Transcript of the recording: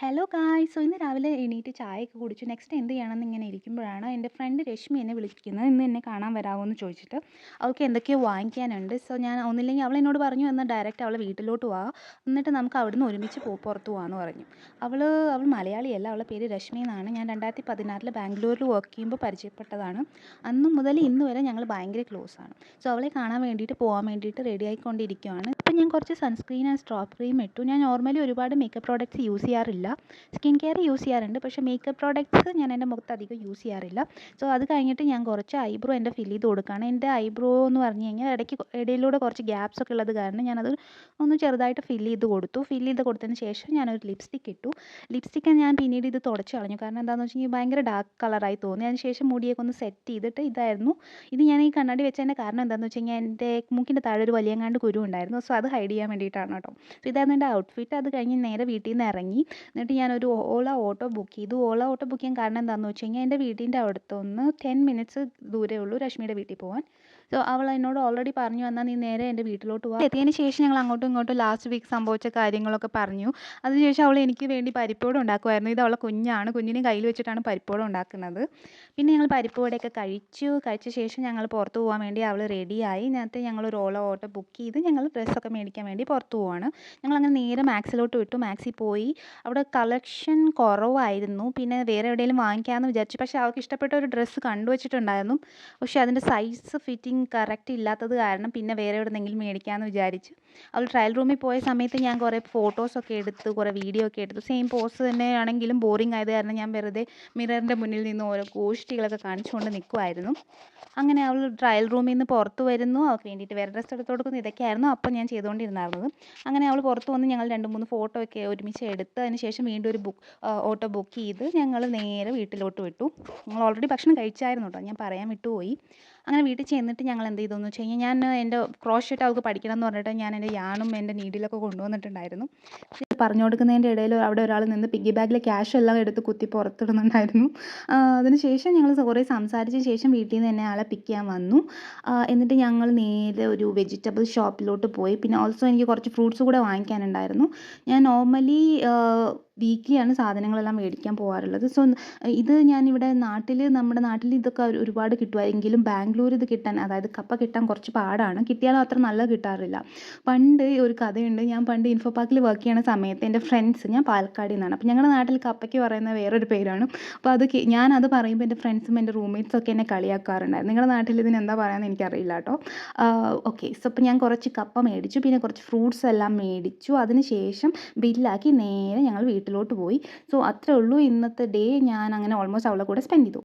Hello കായ് so ഇന്ന് രാവിലെ എണീറ്റ് ചായയൊക്കെ കുടിച്ചു നെക്സ്റ്റ് എന്ത് ചെയ്യണമെന്ന് ഇങ്ങനെ ഇരിക്കുമ്പോഴാണ് എന്റെ ഫ്രണ്ട് രശ്മി എന്നെ വിളിക്കുന്നത്. ഇന്ന് എന്നെ കാണാൻ വരാമോ എന്ന് ചോദിച്ചിട്ട്. അവൾക്ക് എന്തൊക്കെയോ വാങ്ങിക്കാനുണ്ട്. സോ ഞാൻ ഒന്നില്ലെങ്കിൽ അവൾ എന്നോട് പറഞ്ഞു എന്നാൽ ഡയറക്റ്റ് അവളെ വീട്ടിലോട്ട് പോവാ എന്നിട്ട് നമുക്ക് അവിടുന്ന് ഒരുമിച്ച് പോ പുറത്ത് പോകാമെന്ന് പറഞ്ഞു. അവൾ അവൾ മലയാളിയല്ല. അവളെ പേര് രശ്മി എന്നാണ്. ഞാൻ രണ്ടായിരത്തി പതിനാറിൽ ബാംഗ്ലൂരിൽ വർക്ക് ചെയ്യുമ്പോൾ പരിചയപ്പെട്ടതാണ്. അന്ന് മുതൽ ഇന്ന് വരെ ഞങ്ങൾ ഭയങ്കര ക്ലോസ് ആണ്. സോ അവളെ കാണാൻ വേണ്ടിയിട്ട് പോകാൻ വേണ്ടിയിട്ട് റെഡി ആയിക്കൊണ്ടിരിക്കുകയാണ് ഞാൻ കുറച്ച് സൺസ്ക്രീൻ ആൻഡ് സ്ട്രോപ്പ് ക്രീം ഇട്ടു. ഞാൻ നോർമലി ഒരുപാട് മേക്കപ്പ് പ്രോഡക്റ്റ്സ് യൂസ് ചെയ്യാറില്ല. സ്കിൻ കെയർ യൂസ് ചെയ്യാറുണ്ട്. പക്ഷേ മേക്കപ്പ് പ്രോഡക്റ്റ്സ് ഞാൻ എന്റെ മുഖത്ത് അധികം യൂസ് ചെയ്യാറില്ല. സോ അത് കഴിഞ്ഞിട്ട് ഞാൻ കുറച്ച് ഐബ്രോ എന്റെ ഫിൽ ചെയ്ത് കൊടുക്കുകയാണ്. എന്റെ ഐബ്രോ എന്ന് പറഞ്ഞു കഴിഞ്ഞാൽ ഇടയ്ക്ക് ഇടയിലൂടെ കുറച്ച് ഗ്യാപ്സ് ഒക്കെ ഉള്ളത് കാരണം ഞാനത് ഒന്ന് ചെറുതായിട്ട് ഫിൽ ചെയ്ത് കൊടുത്തു. ഫിൽ ചെയ്ത് കൊടുത്തതിന് ശേഷം ഞാനൊരു ലിപ്സ്റ്റിക് ഇട്ടു. ലിപ്സ്റ്റിക്ക് ഞാൻ പിന്നീട് ഇത് തുടച്ച് കളഞ്ഞു. കാരണം എന്താണെന്ന് വെച്ച് കഴിഞ്ഞാൽ ഭയങ്കര ഡാർക്ക് കളറായി തോന്നി. അതിന് ശേഷം മുടിയൊക്കെ ഒന്ന് സെറ്റ് ചെയ്തിട്ട് ഇതായിരുന്നു. ഇത് ഞാൻ ഈ കണ്ണാടി വെച്ചതിന്റെ കാരണം എന്താണെന്ന് വെച്ച് കഴിഞ്ഞാൽ എന്റെ മൂക്കിന്റെ താഴെ ഒരു വലിയങ്ങാണ്ട് കുരു ഉണ്ടായിരുന്നു. സോ അത് ഹൈഡ് ചെയ്യാൻ വേണ്ടിയിട്ടാണ് കേട്ടോ. അപ്പോൾ ഇതായിരുന്നു എന്റെ ഔട്ട്ഫിറ്റ് അത് കഴിഞ്ഞ് നേരെ വീട്ടിൽ നിന്ന് ഇറങ്ങി. എന്നിട്ട് ഞാനൊരു ഓല ഓട്ടോ ബുക്ക് ചെയ്തു. ഓല ഓട്ടോ ബുക്ക് ചെയ്യാൻ കാരണം എന്താണെന്ന് വെച്ച് കഴിഞ്ഞാൽ എന്റെ വീടിന്റെ അടുത്തുനിന്ന് ടെൻ മിനിറ്റ്സ് ദൂരമേ ഉള്ളൂ രശ്മിയുടെ വീട്ടിൽ പോകാൻ സോ അവൾ എന്നോട് ഓൾറെഡി പറഞ്ഞു എന്നാൽ നീ നേരെ എന്റെ വീട്ടിലോട്ട് പോകാം എത്തിയതിന് ശേഷം ഞങ്ങൾ അങ്ങോട്ടും ഇങ്ങോട്ടും ലാസ്റ്റ് വീക്ക് സംഭവിച്ച കാര്യങ്ങളൊക്കെ പറഞ്ഞു. അതിനുശേഷം അവൾ എനിക്ക് വേണ്ടി പരിപ്പോട് ഉണ്ടാക്കുമായിരുന്നു. ഇത് അവളെ കുഞ്ഞാണ്. കുഞ്ഞിനെ കയ്യിൽ വെച്ചിട്ടാണ് പരിപ്പോട് ഉണ്ടാക്കുന്നത്. പിന്നെ ഞങ്ങൾ പരിപ്പോടെയൊക്കെ കഴിച്ചു. കഴിച്ച ശേഷം ഞങ്ങൾ പുറത്ത് പോകാൻ വേണ്ടി അവൾ റെഡിയായി നേരത്തെ ഞങ്ങൾ ഒരു ഓല ഓട്ടോ ബുക്ക് ചെയ്ത് ഞങ്ങൾ ഡ്രസ്സൊക്കെ മേടിക്കാൻ വേണ്ടി പുറത്ത് പോവാണ്. ഞങ്ങൾ അങ്ങനെ നേരെ മാക്സിലോട്ട് വിട്ടു. മാക്സിൽ പോയി. അവിടെ കളക്ഷൻ കുറവായിരുന്നു. പിന്നെ വേറെ എവിടെയെങ്കിലും വാങ്ങിക്കാമെന്ന് വിചാരിച്ചു. പക്ഷേ അവൾക്ക് ഇഷ്ടപ്പെട്ട ഒരു ഡ്രസ്സ് കണ്ടുവച്ചിട്ടുണ്ടായിരുന്നു. പക്ഷേ അതിന്റെ സൈസ് ഫിറ്റിംഗ് കറക്റ്റ് ഇല്ലാത്തത് കാരണം പിന്നെ വേറെ എവിടെന്നെങ്കിലും മേടിക്കാമെന്ന് വിചാരിച്ചു. അവൾ ട്രയൽ റൂമിൽ പോയ സമയത്ത് ഞാൻ കുറേ ഫോട്ടോസൊക്കെ എടുത്ത് കുറേ വീഡിയോ ഒക്കെ എടുത്തു സെയിം പോസ് തന്നെയാണെങ്കിലും ബോറിംഗ് ആയത് കാരണം ഞാൻ വെറുതെ മിററിന്റെ മുന്നിൽ നിന്ന് ഓരോ ഗോഷ്ടികളൊക്കെ കാണിച്ചുകൊണ്ട് നിൽക്കുമായിരുന്നു അങ്ങനെ അവൾ ട്രയൽ റൂമിൽ നിന്ന് പുറത്ത് വരുന്നു. അവൾക്ക് വേണ്ടിയിട്ട് വേറെ ഡ്രസ്സ് എടുത്ത് കൊടുക്കുന്നു. ഇതൊക്കെയായിരുന്നു അപ്പം ഞാൻ ചെയ്തുകൊണ്ടിരുന്നത്. അങ്ങനെ അവൾ പുറത്ത് വന്ന് ഞങ്ങൾ രണ്ട് മൂന്ന് ഫോട്ടോ ഒക്കെ ഒരുമിച്ച് എടുത്ത് അതിന് ശേഷം വീണ്ടും ഒരു ബുക്ക് ഓട്ടോ ബുക്ക് ചെയ്ത് ഞങ്ങൾ നേരെ വീട്ടിലോട്ട് വിട്ടു. ഞങ്ങൾ ഓൾറെഡി ഭക്ഷണം കഴിച്ചായിരുന്നു കേട്ടോ. ഞാൻ പറയാൻ വിട്ടുപോയി. അങ്ങനെ വീട്ടിൽ ചെന്നിട്ട് ഞങ്ങൾ എന്ത് ചെയ്തു എന്ന് വെച്ച് കഴിഞ്ഞാൽ ഞാൻ എന്റെ ക്രോഷറ്റ് അവൾക്ക് പഠിക്കണം എന്ന് പറഞ്ഞിട്ട് ഞാൻ എന്റെ യാണും എന്റെ നീഡിലൊക്കെ കൊണ്ടുവന്നിട്ടുണ്ടായിരുന്നു. പറഞ്ഞു കൊടുക്കുന്നതിന്റെ ഇടയിൽ അവിടെ ഒരാൾ നിന്ന് പിഗ്ഗി ബാഗിലെ ക്യാഷ് എല്ലാം എടുത്ത് കുത്തി പുറത്തിടുന്നുണ്ടായിരുന്നു. അതിന് ശേഷം ഞങ്ങൾ കുറേ സംസാരിച്ച ശേഷം വീട്ടിൽ നിന്ന് തന്നെ ആളെ പിക്ക് ചെയ്യാൻ വന്നു. എന്നിട്ട് ഞങ്ങൾ നേരെ ഒരു വെജിറ്റബിൾ ഷോപ്പിലോട്ട് പോയി. പിന്നെ ഓൾസോ എനിക്ക് കുറച്ച് ഫ്രൂട്ട്സ് കൂടെ വാങ്ങിക്കാനുണ്ടായിരുന്നു. ഞാൻ നോർമലി വീക്കിലിയാണ് സാധനങ്ങളെല്ലാം മേടിക്കാൻ പോകാറുള്ളത് സോ ഇത് ഞാനിവിടെ നാട്ടിൽ നമ്മുടെ നാട്ടിൽ ഇതൊക്കെ ഒരുപാട് കിട്ടുമായിരിക്കും ബാംഗ്ലൂർ ഇത് കിട്ടാൻ അതായത് കപ്പ കിട്ടാൻ കുറച്ച് പാടാണ്. കിട്ടിയാലും അത്ര നല്ല കിട്ടാറില്ല. പണ്ട് ഒരു കഥയുണ്ട്. ഞാൻ പണ്ട് ഇൻഫോ പാർക്കിൽ വർക്ക് ചെയ്യണ സമയത്ത് എന്റെ ഫ്രണ്ട്സ് ഞാൻ പാലക്കാടിൽ നിന്നാണ്. അപ്പോൾ ഞങ്ങളുടെ നാട്ടിൽ കപ്പയ്ക്ക് പറയുന്ന വേറൊരു പേരാണ്. അപ്പോൾ അത് ഞാനത് പറയുമ്പോൾ എന്റെ ഫ്രണ്ട്സും എന്റെ റൂംമേറ്റ്സും ഒക്കെ എന്നെ കളിയാക്കാറുണ്ടായിരുന്നു. നിങ്ങളുടെ നാട്ടിൽ ഇതിന് എന്താ പറയുക എനിക്കറിയില്ല കേട്ടോ. ഓക്കെ. സോ അപ്പോൾ ഞാൻ കുറച്ച് കപ്പ മേടിച്ചു. പിന്നെ കുറച്ച് ഫ്രൂട്ട്സ് എല്ലാം മേടിച്ചു. അതിന് ശേഷം ബില്ലാക്കി നേരെ ഞങ്ങൾ വീട്ടിലോട്ട് പോയി. സോ അത്രേ ഉള്ളൂ. ഇന്നത്തെ ഡേ ഞാൻ അങ്ങനെ ഓൾമോസ്റ്റ് അവളുടെ കൂടെ സ്പെൻഡ് ചെയ്തു.